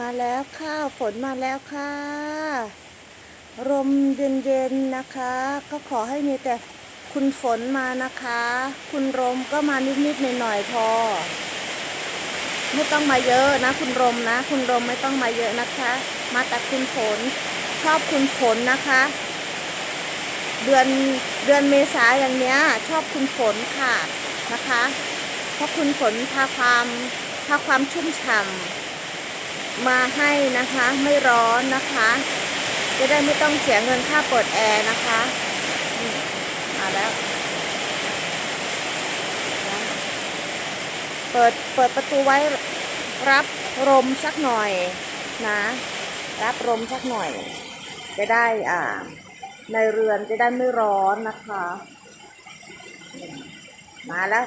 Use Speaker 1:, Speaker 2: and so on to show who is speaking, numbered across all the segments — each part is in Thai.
Speaker 1: มาแล้วค่ะ ฝนมาแล้วค่ะ ลมเย็นๆนะคะ ก็ขอให้มีแต่คุณฝนมานะคะ คุณลมก็มานิดๆหน่อยๆพอ ไม่ต้องมาเยอะนะ คุณลมนะ คุณลมไม่ต้องมาเยอะนะคะ มาแต่คุณฝนชอบคุณฝนนะคะ เดือนเดือนเมษาอย่างเนี้ย ชอบคุณฝนค่ะนะคะ เพราะคุณฝนพาความพาความชุ่มฉ่ำ มาให้นะคะไม่ร้อนนะคะ จะได้ไม่ต้องเสียเงินค่าเปิดแอร์นะคะมาแล้ว เปิดเปิดประตูไว้รับลมสักหน่อยนะ รับลมสักหน่อย จะได้อ่า ในเรือนจะได้ไม่ร้อนนะคะมมาแล้ว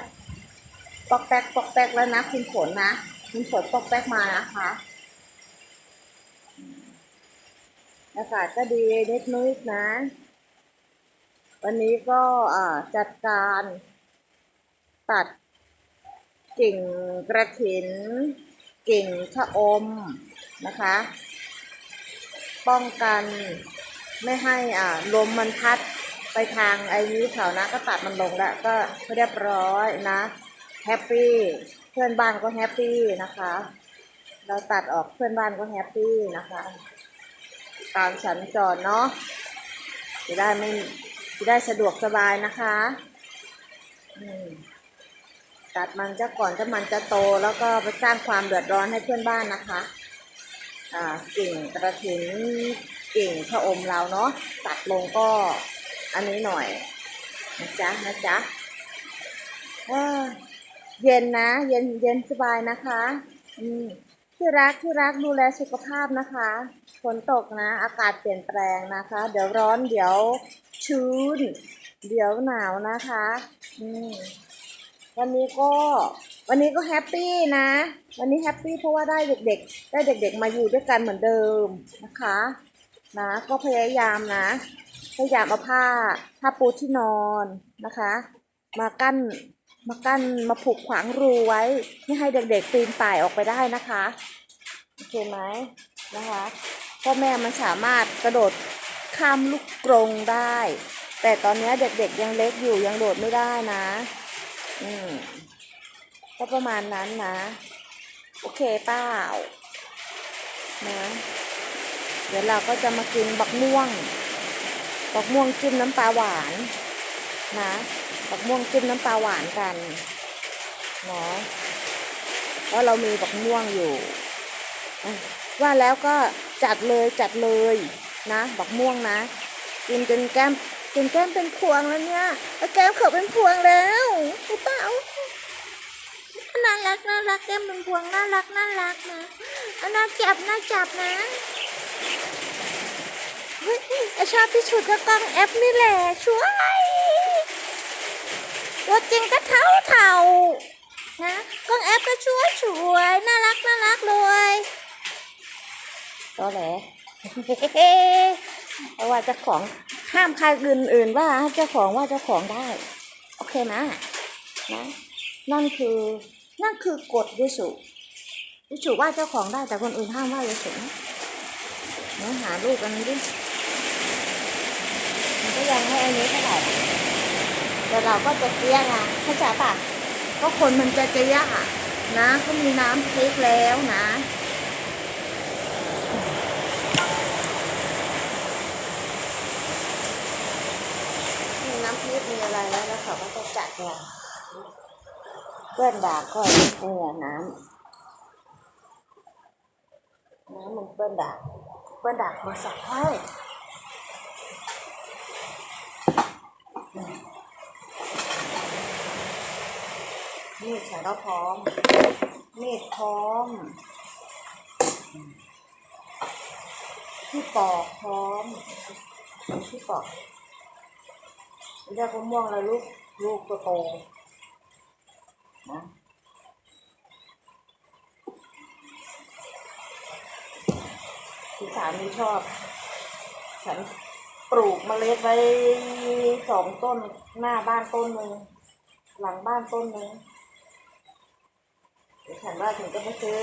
Speaker 1: ปอกแป๊กปอกแป๊กแล้วนะ คุณฝนนะ คุณฝนปอกแป๊กมานะคะอืม อากาศก็ดีนิดนิดๆนะ วันนี้ก็อ่าจัดการตัดกิ่งกระถิน กิ่งชะอมนะคะ ป้องกันไม่ให้อ่าลมมันพัดไปทางไอ้นี้เขานะ ก็ตัดมันลงแล้วก็เรียบร้อยนะแฮปปี้เพื่อนบ้านก็แฮปปี้นะคะ เราตัดออกเพื่อนบ้านก็แฮปปี้นะคะ ตามสัญจรเนาะจะได้ไม่จะได้สะดวกสบายนะคะตัดมันจะก่อนถ้ามันจะโตแล้วก็ไปสร้างความเดือดร้อนให้เพื่อนบ้านนะคะ อ่ากิ่งกระถินกิ่งชะอมเราเนาะตัดลงก็อันนี้หน่อยนะจ๊ะนะจ๊ะเอ้อเย็นนะ เย็นเย็นสบายนะคะ อืม ที่รักที่รักดูแลสุขภาพนะคะฝนตกนะ อากาศเปลี่ยนแปลงนะคะ เดี๋ยวร้อนเดี๋ยวชื้น เดี๋ยวหนาวนะคะวันนี้ก็วันนี้ก็แฮปปี้นะ วันนี้แฮปปี้เพราะว่าได้เด็กๆ ได้เด็กๆ มาอยู่ด้วยกันเหมือนเดิมนะคะ นะ ก็พยายามนะ พยายามเอาผ้าผ้าปูที่นอนนะคะ มากั้น มากั้นมาผูกขวางรูไว้ไม่ให้เด็กๆปีนป่ายออกไปได้นะคะโอเคไหมนะคะพ่อแม่มันสามารถกระโดดข้ามลูกกรงได้ แต่ตอนนี้เด็กๆยังเล็กอยู่ยังโดดไม่ได้นะ อืมก็ประมาณนั้นนะ โอเคเปล่านะเดี๋ยวเราก็จะมากินบักม่วงบักม่วงจิ้มน้ำปลาหวานนะ บักม่วงจิ้มน้ำปลาหวานกันเนาะเพราะเรามีบักม่วงอยู่ ว่าแล้วก็จัดเลยจัดเลยนะบักม่วงนะกินจนแก้มจนแก้มเป็นพวงแล้วเนี่ยแก้มเขาเป็นพวงแล้วรู้เปล่าน่ารักน่ารักแก้มเป็นพวงน่ารักน่ารักนะน่าจับน่าจับนะเฮ้ยชอบที่สุดก็กล้องแอปนี่แหละช่วย ตัวจริงก็เท่าเท่านะกล้องแอปก็ช่วยช่วยน่ารักน่ารักเลยตัวแหละเพราว่าเจ้าของห้ามใครอื่นๆว่าเจ้าของว่าเจ้าของได้ โอเคไหมนะนั่นคือนั่นคือกฎยิสุยิสุว่าเจ้าของได้แต่คนอื่นห้ามว่ายิสุเนื้อหาลูกอันนี้ดิมันก็ยังไม่อันนี้เท่าไหร่ แต่เราก็จะเกลี้ยงอะเข้าใจปะก็คนมันจะเกลี้ยงอะนะเขามีน้ำพริกแล้วนะมีน้ำพริกมีอะไรแล้วแล้วเขาก็จะจัดเนี่ยเพื่อนด่าก็เนี่ยน้ำน้ำมันเพื่อนด่าเพื่อนด่ามาสักให้ มีดฉันก็พร้อม มีดพร้อม ที่ปอกพร้อมที่ปอกเรียกมะม่วงเลยลูกลูกโตๆนะที่สามีชอบ ฉันปลูกเมล็ดไว้สองต้นหน้าบ้านต้นหนึ่งหลังบ้านต้นหนึ่ง ฉันว่าถึงก็ไปซื้อ